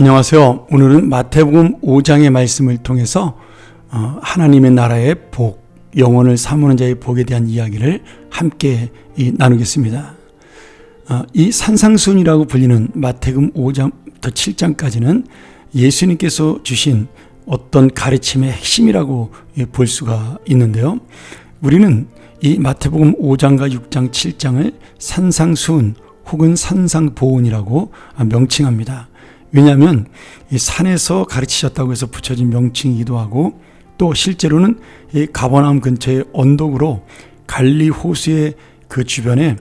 안녕하세요. 오늘은 마태복음 5장의 말씀을 통해서 어, 하나님의 나라의 복, 영혼을 사모는 자의 복에 대한 이야기를 함께 나누겠습니다. 어, 이 산상순이라고 불리는 마태복음 5장부터 7장까지는 예수님께서 주신 어떤 가르침의 핵심이라고 볼 수가 있는데요. 우리는 이 마태복음 5장과 6장, 7장을 산상순 혹은 산상보온이라고 명칭합니다. 왜냐하면 이 산에서 가르치셨다고 해서 붙여진 명칭이기도 하고 또 실제로는 이 가버나움 근처의 언덕으로 갈리 호수의 그 주변에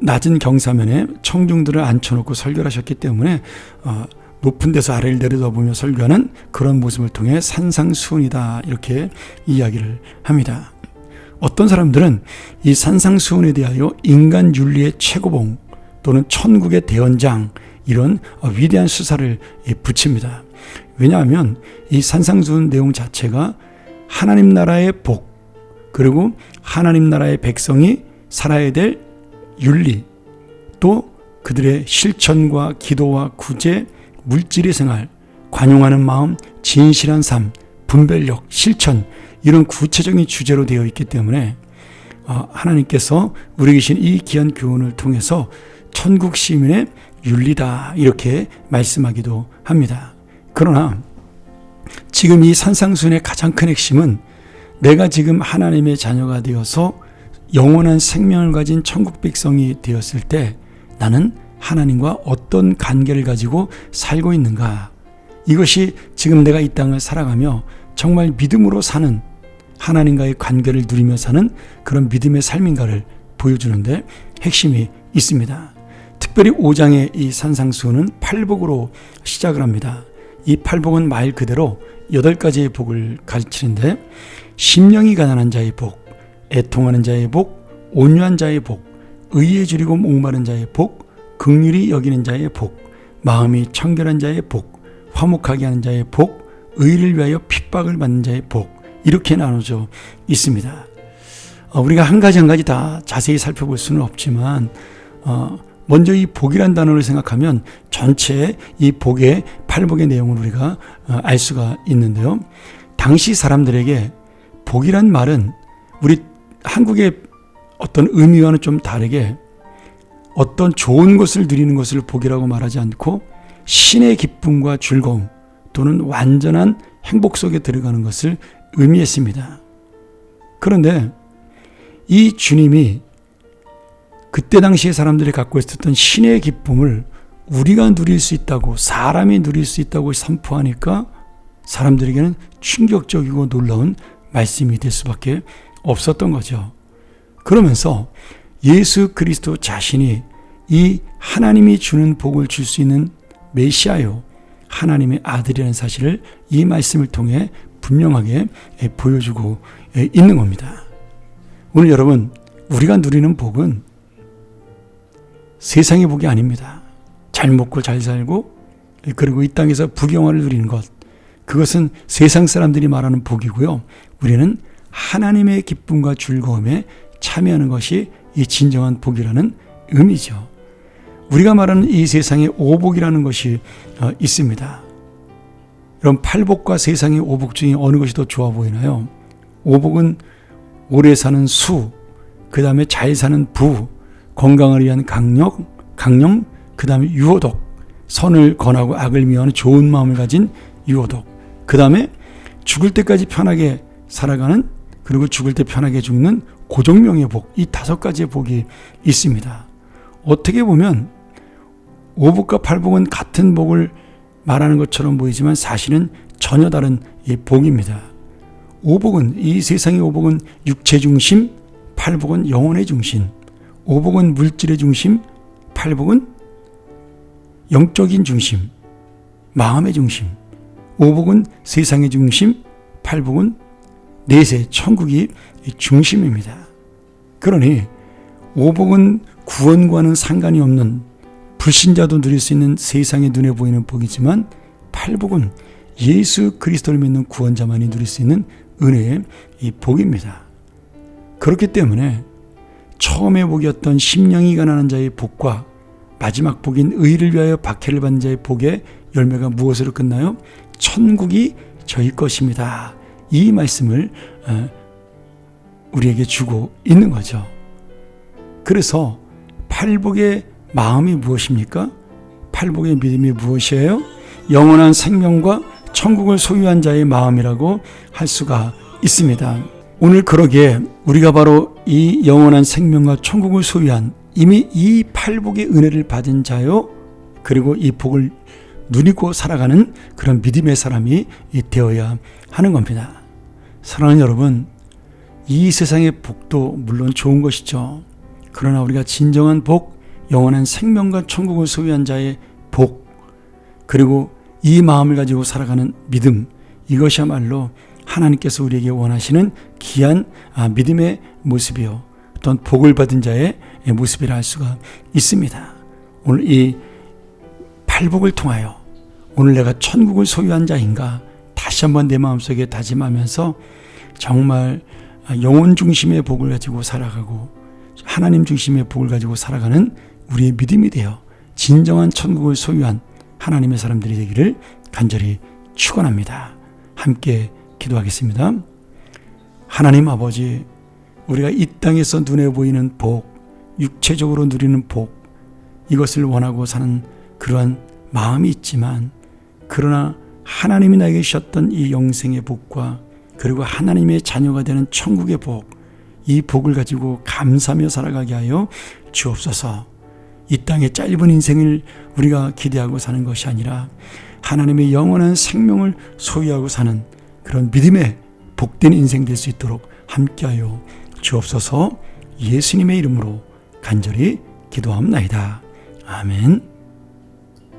낮은 경사면에 청중들을 앉혀놓고 설교를 하셨기 때문에 어, 높은 데서 아래를 내려다보며 설교하는 그런 모습을 통해 산상수훈이다 이렇게 이야기를 합니다. 어떤 사람들은 이 산상수훈에 대하여 인간 윤리의 최고봉 또는 천국의 대원장 이런 위대한 수사를 붙입니다. 왜냐하면 이 산상수훈 내용 자체가 하나님 나라의 복 그리고 하나님 나라의 백성이 살아야 될 윤리 또 그들의 실천과 기도와 구제 물질의 생활 관용하는 마음 진실한 삶 분별력 실천 이런 구체적인 주제로 되어 있기 때문에 어, 하나님께서 우리 계신 이 귀한 교훈을 통해서 천국 시민의 윤리다 이렇게 말씀하기도 합니다. 그러나 지금 이 산상순의 가장 큰 핵심은 내가 지금 하나님의 자녀가 되어서 영원한 생명을 가진 천국 백성이 되었을 때 나는 하나님과 어떤 관계를 가지고 살고 있는가? 이것이 지금 내가 이 땅을 살아가며 정말 믿음으로 사는 하나님과의 관계를 누리며 사는 그런 믿음의 삶인가를 보여주는데 핵심이 있습니다. 특별히 5장의 이 산상수는 팔복으로 시작을 합니다. 이 팔복은 말 그대로 8가지의 복을 가르치는데 심령이 가난한 자의 복, 애통하는 자의 복, 온유한 자의 복, 의에 줄이고 목마른 자의 복, 극률이 여기는 자의 복, 마음이 청결한 자의 복, 화목하게 하는 자의 복, 의를 위하여 핍박을 받는 자의 복 이렇게 나눠져 있습니다. 어, 우리가 한 가지 한 가지 다 자세히 살펴볼 수는 없지만 어, 먼저 이 복이란 단어를 생각하면 전체 이 복의 팔복의 내용을 우리가 어, 알 수가 있는데요. 당시 사람들에게 복이란 말은 우리 한국의 어떤 의미와는 좀 다르게 어떤 좋은 것을 누리는 것을 복이라고 말하지 않고 신의 기쁨과 즐거움 또는 완전한 행복 속에 들어가는 것을 의미했습니다. 그런데 이 주님이 그때 당시에 사람들이 갖고 있었던 신의 기쁨을 우리가 누릴 수 있다고 사람이 누릴 수 있다고 선포하니까 사람들에게는 충격적이고 놀라운 말씀이 될 수밖에 없었던 거죠. 그러면서 예수 그리스도 자신이 이 하나님이 주는 복을 줄 수 있는 메시아요. 하나님의 아들이라는 사실을 이 말씀을 통해 분명하게 보여주고 있는 겁니다. 오늘 여러분, 우리가 누리는 복은 세상의 복이 아닙니다. 잘 먹고 잘 살고 그리고 이 땅에서 부경화를 누리는 것. 그것은 세상 사람들이 말하는 복이고요. 우리는 하나님의 기쁨과 즐거움에 참여하는 것이 이 진정한 복이라는 의미죠. 우리가 말하는 이 세상에 오복이라는 것이 어, 있습니다. 그럼 팔복과 세상의 오복 중에 어느 것이 더 좋아 보이나요? 오복은 오래 사는 수, 그 다음에 잘 사는 부, 건강을 위한 강력, 강령, 그 다음에 유호독, 선을 권하고 악을 미워하는 좋은 마음을 가진 유호독, 그 다음에 죽을 때까지 편하게 살아가는 그리고 죽을 때 편하게 죽는 고정명의 복, 이 다섯 가지의 복이 있습니다. 어떻게 보면 오복과 팔복은 같은 복을 말하는 것처럼 보이지만 사실은 전혀 다른 이 복입니다. 오복은 이 세상의 오복은 육체 중심, 팔복은 영혼의 중심. 오복은 물질의 중심, 팔복은 영적인 중심, 마음의 중심. 오복은 세상의 중심, 팔복은 내세 천국이 중심입니다. 그러니 오복은 구원과는 상관이 없는 불신자도 누릴 수 있는 세상의 눈에 보이는 복이지만 팔복은 예수 그리스도를 믿는 구원자만이 누릴 수 있는 은혜의 이 복입니다. 그렇기 때문에 처음의 복이었던 심령이 가난한 자의 복과 마지막 복인 의를 위하여 박해를 받는 자의 복의 열매가 무엇으로 끝나요? 천국이 저희 것입니다. 이 말씀을 어, 우리에게 주고 있는 거죠. 그래서 팔복의 마음이 무엇입니까? 팔복의 믿음이 무엇이에요? 영원한 생명과 천국을 소유한 자의 마음이라고 할 수가 있습니다. 오늘 그러기에 우리가 바로 이 영원한 생명과 천국을 소유한 이미 이 팔복의 은혜를 받은 자요. 그리고 이 복을 누리고 살아가는 그런 믿음의 사람이 되어야 하는 겁니다. 사랑하는 여러분, 이 세상의 복도 물론 좋은 것이죠. 그러나 우리가 진정한 복, 영원한 생명과 천국을 소유한 자의 복, 그리고 이 마음을 가지고 살아가는 믿음, 이것이야말로 하나님께서 우리에게 원하시는 귀한 아, 믿음의 모습이요. 어떤 복을 받은 자의 모습이라 할 수가 있습니다. 오늘 이 팔복을 통하여 오늘 내가 천국을 소유한 자인가 다시 한번 내 마음속에 다짐하면서 정말 영혼 중심의 복을 가지고 살아가고 하나님 중심의 복을 가지고 살아가는 우리의 믿음이 되어 진정한 천국을 소유한 하나님의 사람들이 되기를 간절히 축원합니다. 함께 기도하겠습니다. 하나님 아버지, 우리가 이 땅에서 눈에 보이는 복, 육체적으로 누리는 복, 이것을 원하고 사는 그러한 마음이 있지만, 그러나 하나님이 나에게 주셨던 이 영생의 복과 그리고 하나님의 자녀가 되는 천국의 복, 이 복을 가지고 감사하며 살아가게 하여 주옵소서. 이 땅의 짧은 인생을 우리가 기대하고 사는 것이 아니라 하나님의 영원한 생명을 소유하고 사는 그런 믿음의 복된 인생 될 수 있도록 함께하여 주옵소서 예수님의 이름으로 간절히 기도합나이다. 아멘.